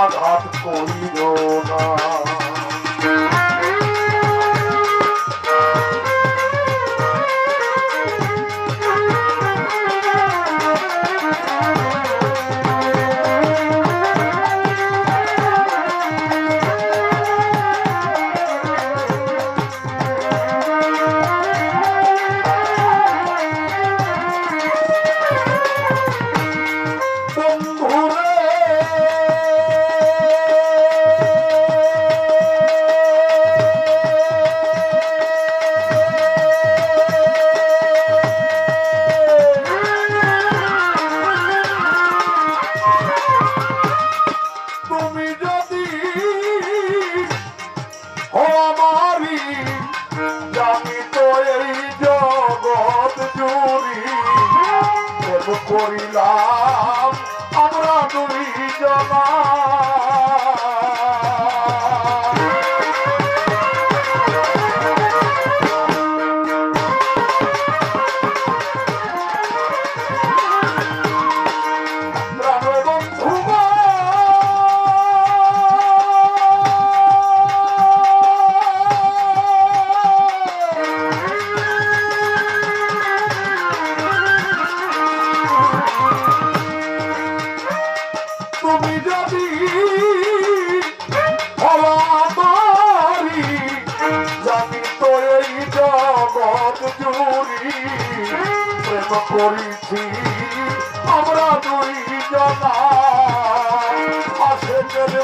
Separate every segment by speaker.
Speaker 1: আঘাত করিল না।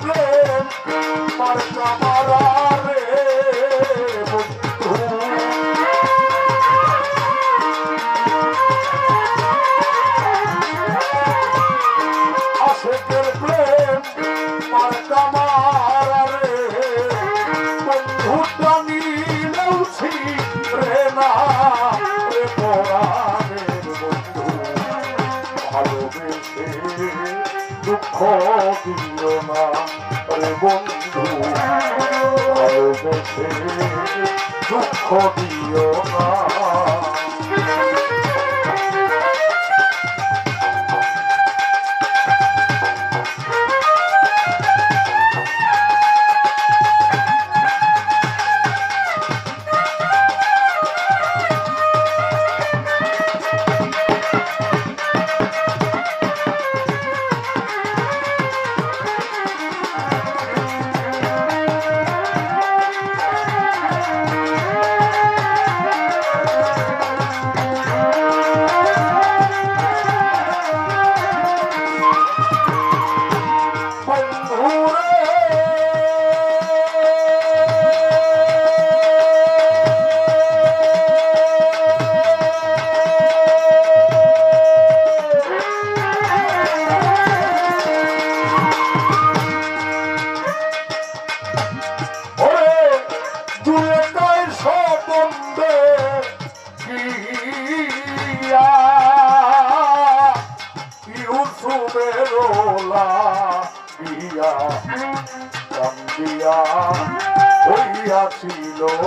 Speaker 1: প্রেম পার্শ্ব মারা ভালোবেসে দুঃখ দিও না। রে বন্ধু ভালোবেসে দুঃখ দিও না।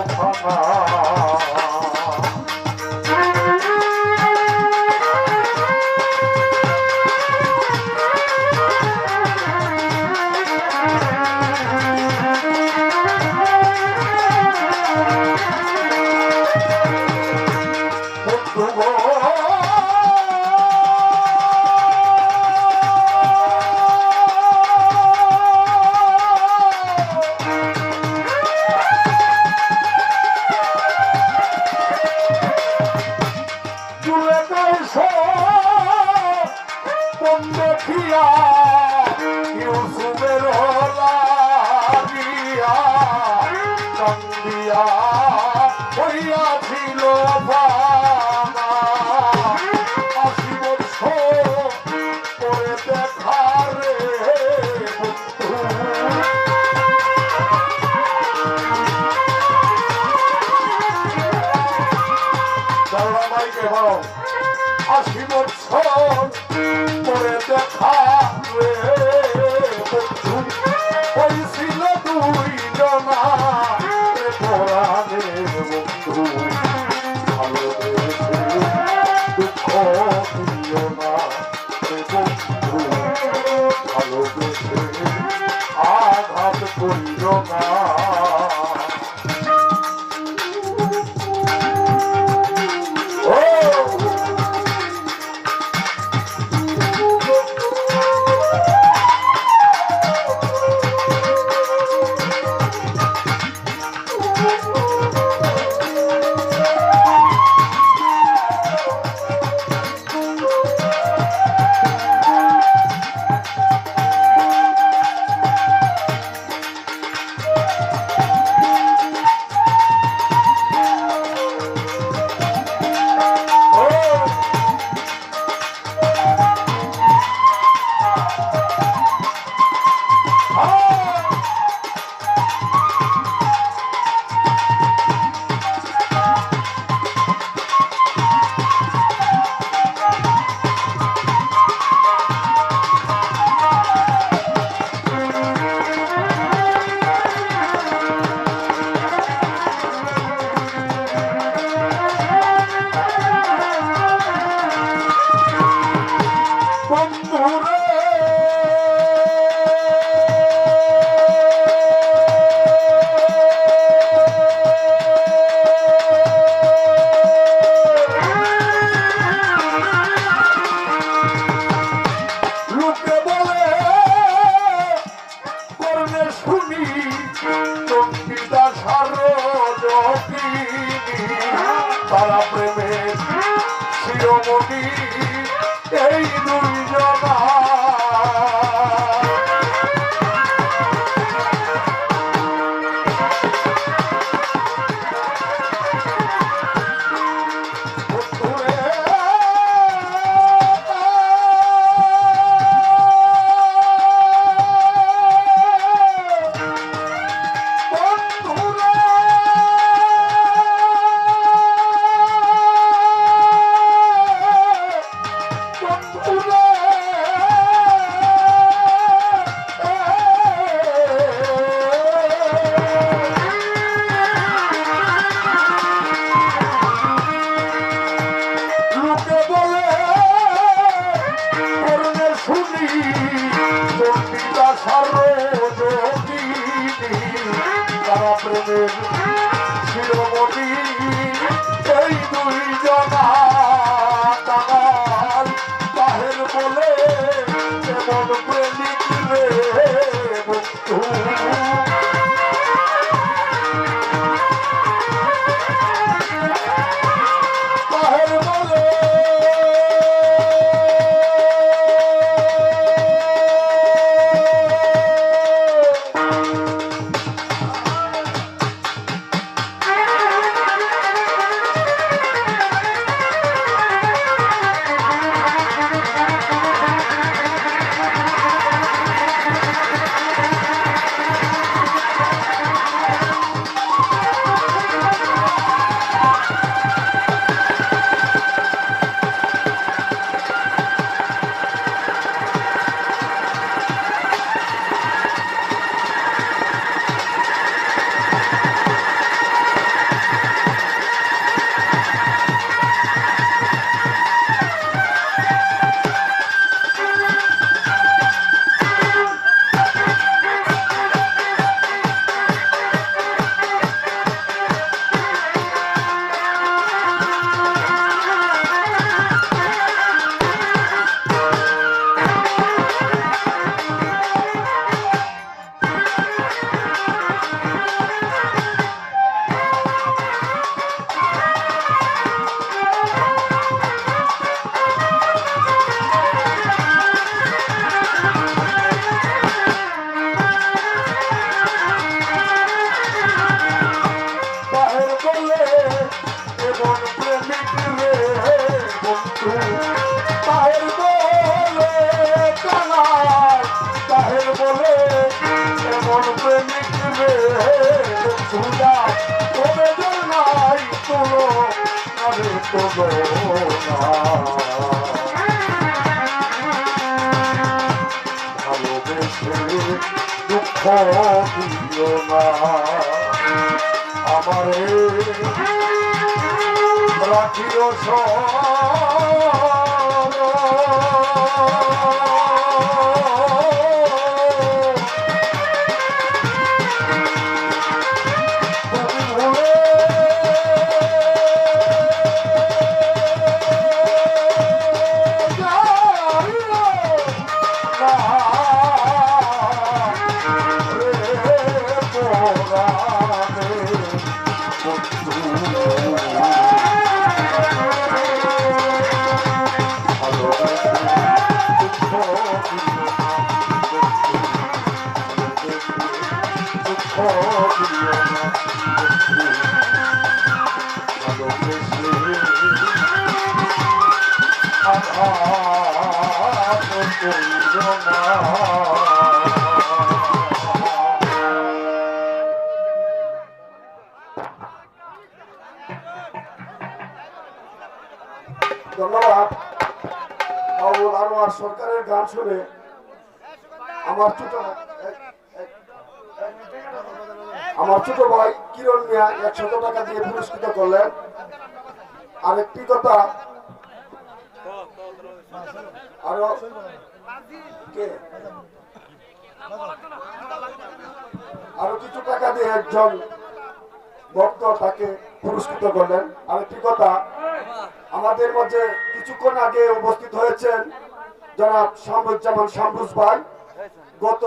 Speaker 1: ক্ষমা ভালোবেসে দুঃখ দিও না আমারে রাখিও সব
Speaker 2: ধন্যবাদ। বাবুল আনোয়ার সরকারের গান শুনে আমার ছোট আমার ছোট ভাই কিরণ মিয়া একশত টাকা দিয়ে পুরস্কৃত করলেন। আরেকটি কথা, আরও আরও কিছু টাকা দিয়ে একজন ভক্ত তাকে পুরস্কৃত করলেন। আরেকটি কথা, আমাদের মাঝে কিছুক্ষণ আগে উপস্থিত হয়েছেন জনাব শামরুজ্জামান শামরুজ ভাই। গত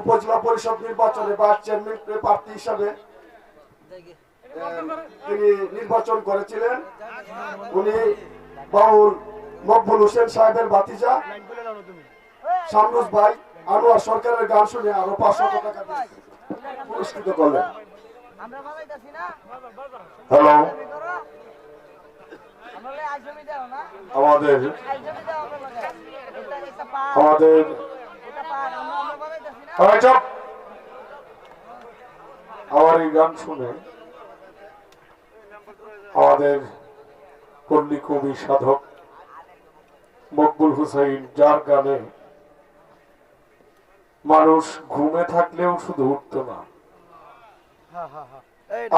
Speaker 2: উপজেলা পরিষদ নির্বাচনে বা চেয়ারম্যান প্রার্থী হিসাবে তিনি নির্বাচন করেছিলেন। উনি বাউল মকবুল হোসেন সাহেবের ভাতিজা। শামরুজ ভাই, আনোয়ার সরকারের গান শুনে আরও পাঁচশো টাকা পুরস্কৃত করলেন।
Speaker 1: হ্যালো। আমাদের আমাদের
Speaker 3: আমরা
Speaker 1: এই গান শুনে আমাদের পল্লী কবি সাধক মকবুল হুসাইন, যার গানে মানুষ ঘুমে থাকলেও শুধু উঠত না।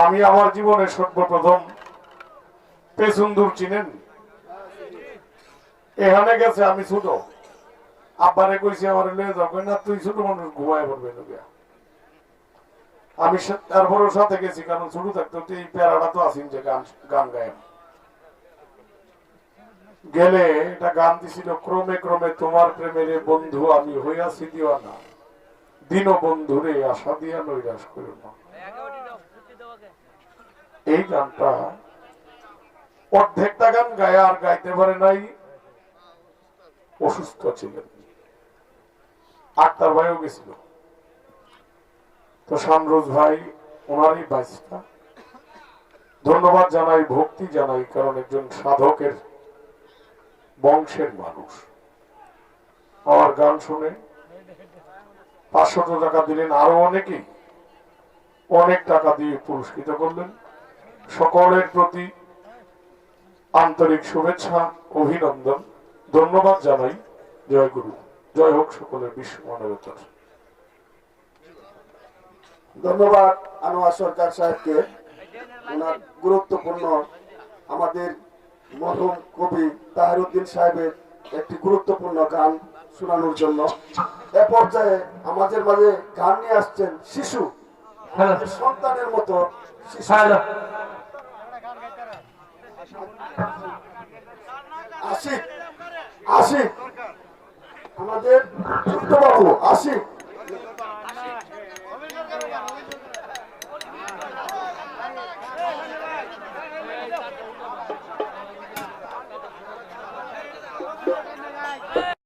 Speaker 1: আমি আমার জীবনে সর্বপ্রথম পেছুন্দুর চিনেন? এখানে গেছে আমি ছোট। আব্বারে কইছি, আমার লয়ে যাও। না, তুই ছোট মানুষ, ঘুমায় পড়বে নবিয়া আমি তারপরেও সাথে গেছি, কারণ ছোট থাকতে তো এই প্যারাটা তো আসিন যে গান গান গায় গেলে এটা গান দিছিল, ক্রমে ক্রমে তোমার প্রেমের বন্ধু আমি হইয়াছি দিওয়ানা। দিন বন্ধুরে আশা দিয়া নৈরাশ করো না। এই গানটা অর্ধেকটা গান গায়ে আর গাইতে পারে নাই, অসুস্থ ছিলেন। আক্তার ভাইও গেছিল। তো শামরোজ ভাই, ওনারই বাইসটা ধন্যবাদ জানাই, ভক্তি জানাই, কারণ একজন সাধকের বংশের মানুষ। আমার গান শুনে পাঁচশত টাকা দিলেন, আরও অনেকেই অনেক টাকা দিয়ে পুরস্কৃত করলেন। সকলের প্রতি আন্তরিক শুভেচ্ছা, অভিনন্দন। ধন্যবাদ জানাই, জয় গুরু। জয় হোক সকলের বিশ্ব মানবতার
Speaker 2: ধন্যবাদ আনোয়ার সরকার সাহেবকে। ওনার গুরুত্বপূর্ণ আমাদের মরহুম কবি তাহিরুদ্দিন সাহেবের একটি গুরুত্বপূর্ণ গান শোনানোর জন্য। এ পর্যায়ে আমাদের মাঝে গান নিয়ে আসছেন শিশু। সন্তানের মতো আশিক। আশিক। আমাদের ছোট্ট বাবু আশিক।